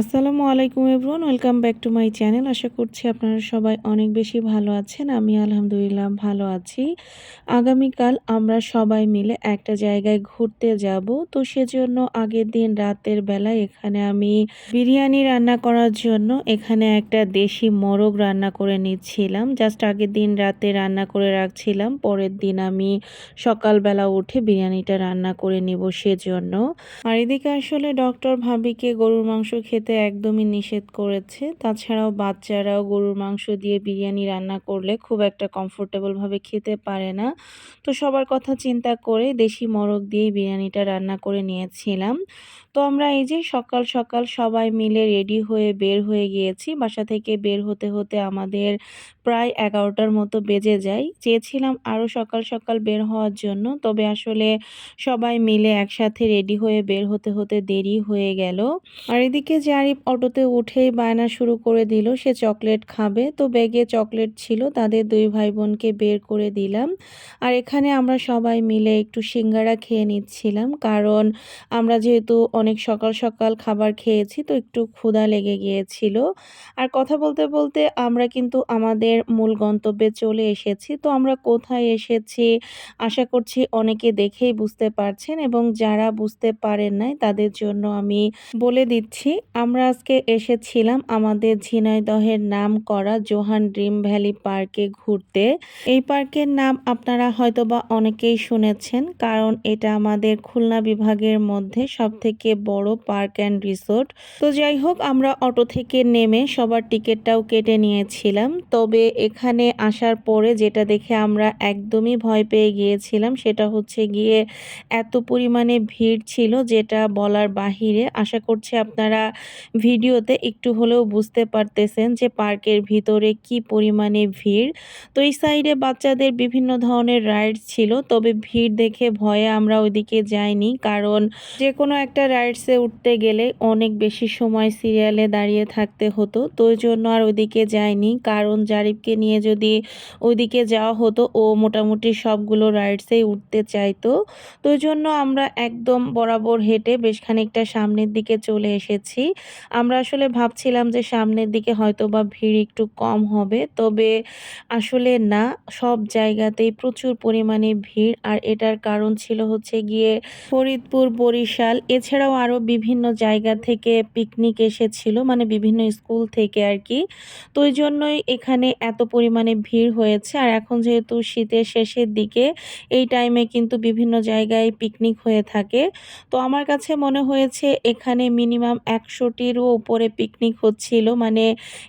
আসসালামু আলাইকুম everyone, welcome back to my channel. আশা করছি আপনারা সবাই অনেক বেশি ভালো আছেন। আমি আলহামদুলিল্লাহ ভালো আছি। আগামীকাল আমরা সবাই মিলে একটা জায়গায় ঘুরতে যাব। তো সেজন্য আগের দিন রাতের বেলায় এখানে আমি বিরিয়ানি রান্না করার জন্য এখানে একটা দেশি মোরগ রান্না করে নিচ্ছিলাম। জাস্ট আগের দিন রাতে রান্না করে রাখছিলাম। পরের দিন আমি সকালবেলা উঠে বিরিয়ানিটা রান্না করে নিব সেজন্য। আর এদিকে আসলে ডক্টর ভাবিকে গরুর মাংস খেতে একদমই নিষেধ করেছে। তাছাড়াও বাচ্চারাও গরুর মাংস দিয়ে বিরিয়ানি রান্না করলে খুব একটা কমফোর্টেবলভাবে খেতে পারে না। তো সবার কথা চিন্তা করে দেশি মোরগ দিয়ে বিরিয়ানিটা রান্না করে নিয়েছিলাম। তো আমরা এই যে সকাল সকাল সবাই মিলে রেডি হয়ে বের হয়ে গিয়েছি। বাসা থেকে বের হতে হতে আমাদের প্রায় এগারোটার মতো বেজে যায়। চেয়েছিলাম আরও সকাল সকাল বের হওয়ার জন্য, তবে আসলে সবাই মিলে একসাথে রেডি হয়ে বের হতে হতে দেরি হয়ে গেল। আর এদিকে জারিফ অটোতে উঠেই বায়না শুরু করে দিল, সে চকলেট খাবে। তো ব্যাগে চকলেট ছিল, তাদের দুই ভাই বোনকে বের করে দিলাম। আর এখানে আমরা সবাই মিলে একটু সিঙ্গারা খেয়ে নিচ্ছিলাম, কারণ আমরা যেহেতু অনেক সকাল সকাল খাবার খেয়েছি, তো একটু ক্ষুধা লেগে গিয়েছিল। আর কথা বলতে বলতে আমরা কিন্তু আমাদের মূল গন্তব্যে চলে এসেছি। তো আমরা কোথায় এসেছি আশা করছি অনেকে দেখেই বুঝতে পারছেন এবং যারা বুঝতে পারেন নাই তাদের জন্য আমি বলে দিচ্ছি, আমরা আজকে এসেছিলাম আমাদের ঝিনাইদহের নাম করা জোহান ড্রিম ভ্যালি পার্কে ঘুরতে। এই পার্কের নাম আপনারা হয়তোবা অনেকেই শুনেছেন, কারণ এটা আমাদের খুলনা বিভাগের মধ্যে সবথেকে বড় পার্ক অ্যান্ড রিসোর্ট। তো যাই হোক, আমরা অটো থেকে নেমে সবার টিকিটটাও কেটে নিয়েছিলাম। তবে এখানে আসার পরে যেটা দেখে আমরা একদমই ভয় পেয়ে গিয়েছিলাম, সেটা হচ্ছে গিয়ে এত পরিমাণে ভিড় ছিল যেটা বলার বাহিরে। আশা করছি আপনারা ভিডিওতে একটু হলেও বুঝতে পারতেছেন যে পার্কের ভিতরে কি পরিমাণে ভিড়। তো এই সাইডে বাচ্চাদের বিভিন্ন ধরনের রাইডস ছিল, তবে ভিড় দেখে ভয়ে আমরা ওইদিকে যাইনি। কারণ যে কোনো একটা রাইডসে উঠতে গেলে অনেক বেশি সময় সিরিয়ালে দাঁড়িয়ে থাকতে হতো। তো জন্য আর ওইদিকে যায়নি। কারণ জারিফকে নিয়ে যদি ওইদিকে যাওয়া হতো, ও মোটামুটি সবগুলো রাইডসেই উঠতে চাইতো। তো জন্য আমরা একদম বরাবর হেঁটে বেশ খানিকটা সামনের দিকে চলে এসেছি। আমরা আসলে ভাবছিলাম যে সামনের দিকে হয়তো বা ভিড় একটু কম হবে। তবে আসলে না, সব জায়গাতেই প্রচুর পরিমাণে ভিড়। আর এটার কারণ ছিল হচ্ছে গিয়ে ফরিদপুর বরিশাল। এছাড়াও আরও বিভিন্ন জায়গা থেকে পিকনিক এসেছিল মানে বিভিন্ন স্কুল থেকে আর কি। তো ওই জন্যই এখানে এত পরিমাণে ভিড় হয়েছে। আর এখন যেহেতু শীতের শেষের দিকে, এই টাইমে কিন্তু বিভিন্ন জায়গায় পিকনিক হয়ে থাকে। তো আমার কাছে মনে হয়েছে এখানে মিনিমাম একশোটিরও উপরে পিকনিক হচ্ছিল। মানে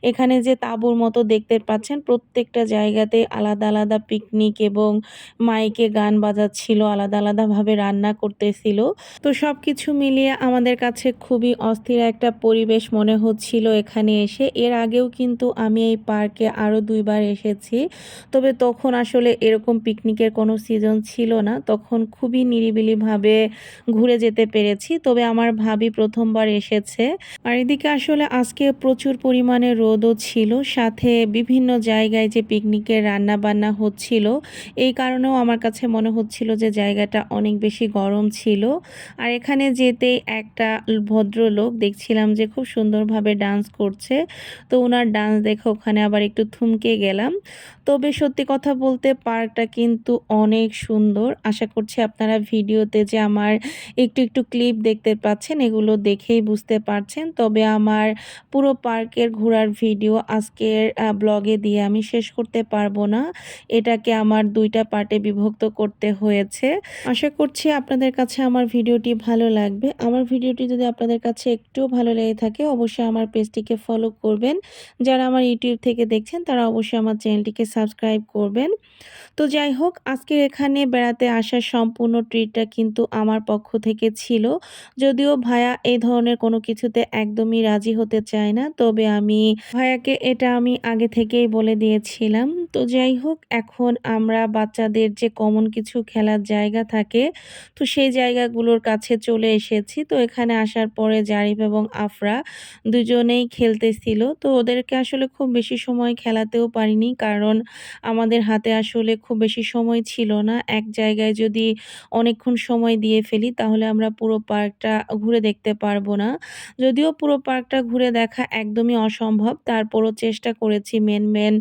এখানে যে তাঁবুর মতো দেখতে পাচ্ছেন, প্রত্যেকটা জায়গাতে আলাদা আলাদা পিকনিক এবং মাইকে গান বাজাচ্ছিল, আলাদা আলাদাভাবে রান্না করতেছিল। তো সব কিছু মিলিয়ে আমাদের কাছে খুবই অস্থির একটা পরিবেশ মনে হচ্ছিল এখানে এসে। এর আগেও কিন্তু আমি এই পার্কে আরও দুইবার এসেছি। তবে তখন আসলে এরকম পিকনিকের কোনো সিজন ছিল না। তখন খুবই নিরিবিলিভাবে ঘুরে যেতে পেরেছি। তবে আমার ভাবি প্রথমবার এসেছে। আর এদিকে আসলে আজকে প্রচুর পরিমাণে রোদও ছিল। সাথে বিভিন্ন জায়গায় যে পিকনিকের রান্না বান্না হচ্ছিল, এই কারণেও আমার কাছে মনে হচ্ছিল যে জায়গাটা অনেক বেশি গরম ছিল। আর এখানে যেতে একটা ভদ্রলোক দেখছিলাম যে খুব সুন্দরভাবে ডান্স করছে। তো ওনার ডান্স দেখে ওখানে আবার একটু থমকে গেলাম। তবে সত্যি কথা বলতে পার্কটা কিন্তু অনেক সুন্দর। আশা করছি আপনারা ভিডিওতে যে আমার একটু একটু ক্লিপ দেখতে পাচ্ছেন, এগুলো দেখেই বুঝতে পারছেন। তবে আমার পুরো পার্কের ঘোরার ভিডিও আজকের ব্লগে দিয়ে আমি শেষ করতে পারব না। এটাকে আমার দুইটা পার্টে বিভক্ত করতে হয়েছে। আশা করছি আপনাদের কাছে আমার ভিডিওটি ভালো লাগবে। আমার ভিডিওটি যদি আপনাদের কাছে একটু ভালো লেগে থাকে, অবশ্যই আমার পেজটিকে ফলো করবেন। যারা আমার ইউটিউব থেকে দেখছেন, তারা অবশ্যই আমার চ্যানেলটিকে সাবস্ক্রাইব করবেন। তো যাই হোক, আজকের এখানে বেড়াতে আসার সম্পূর্ণ ট্রিটটা কিন্তু আমার পক্ষ থেকে ছিল। যদিও ভায়া এই ধরনের কোনো কিছুতে একদমই রাজি হতে চায় না, তবে আমি ভায়াকে এটা আমি আগে থেকেই বলে দিয়েছিলাম। তো যাই হোক, এখন আমরা বাচ্চাদের যে কমন কিছু খেলার জায়গা থাকে, তো সেই জায়গাগুলোর কাছে চলে এসেছি। এসেছি তো এখানে আসার পরে জারিফ এবং আফরা দুজনেই খেলতেছিল। তো ওদেরকে আসলে খুব বেশি সময় খেলাতেও পারিনি কারণ আমাদের হাতে আসলে খুব বেশি সময় ছিল না। এক জায়গায় যদি অনেকক্ষণ সময় দিয়ে ফেলি তাহলে আমরা পুরো পার্কটা ঘুরে দেখতে পারব না। যদিও পুরো পার্কটা ঘুরে দেখা একদমই অসম্ভব। তারপরও চেষ্টা করেছি মেন মেন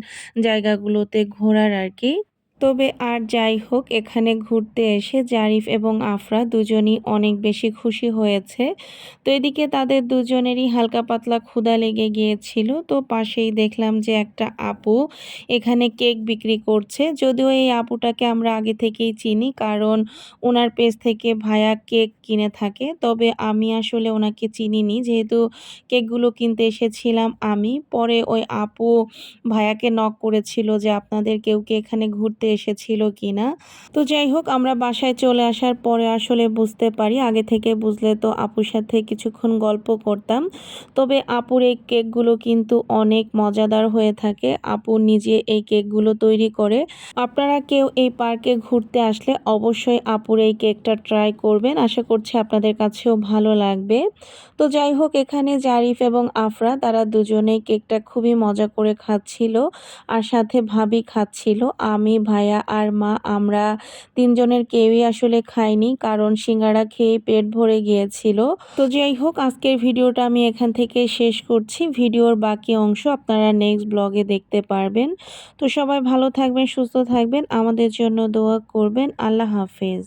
জায়গাগুলোতে ঘোরার আর কি। তবে আর যাই হোক, এখানে ঘুরতে এসে জারিফ এবং আফরা দুজনই অনেক বেশি খুশি হয়েছে। তো এদিকে তাদের দুজনেরই হালকা পাতলা ক্ষুধা লেগে গিয়েছিল। তো পাশেই দেখলাম যে একটা আপু এখানে কেক বিক্রি করছে। যদিও এই আপুটাকে আমরা আগে থেকেই চিনি, কারণ ওনার পেজ থেকে ভায়া কেক কিনে থাকে। তবে আমি আসলে ওনাকে চিনিনি। যেহেতু কেকগুলো কিনতে এসেছিলাম আমি, পরে ওই আপু ভায়াকে নক করেছিল যে আপনাদের কেউ কি এখানে ঘুরতে এসেছিল কিনা। তো যাই হোক, আমরা বাসায় চলে আসার পরে আসলে বুঝতে পারি, আগে থেকে বুঝলে তো আপুর সাথে কিছুক্ষণ গল্প করতাম। তবে আপুর এই কেকগুলো কিন্তু অনেক মজাদার হয়ে থাকে। আপু নিজে এই কেকগুলো তৈরি করে। আপনারা কেউ এই পার্কে ঘুরতে আসলে অবশ্যই আপুর এই কেকটা ট্রাই করবেন। আশা করছি আপনাদের কাছেও ভালো লাগবে। তো যাই হোক, এখানে জারিফ এবং আফরা, তারা দুজনেই কেকটা খুবই মজা করে খাচ্ছিল আর সাথে ভাবি খাচ্ছিল, আমি ভাইয়া আর মা, আমরা তিনজনের কেউই আসলে খাইনি, কারণ সিঙ্গারা খেয়ে পেট ভরে গিয়েছিল। তো যাই হোক, আজকের ভিডিওটা আমি এখান থেকে শেষ করছি। ভিডিওর বাকি অংশ আপনারা নেক্সট ব্লগে দেখতে পারবেন। তো সবাই ভালো থাকবেন, সুস্থ থাকবেন। আমাদের জন্য দোয়া করবেন। আল্লাহ হাফেজ।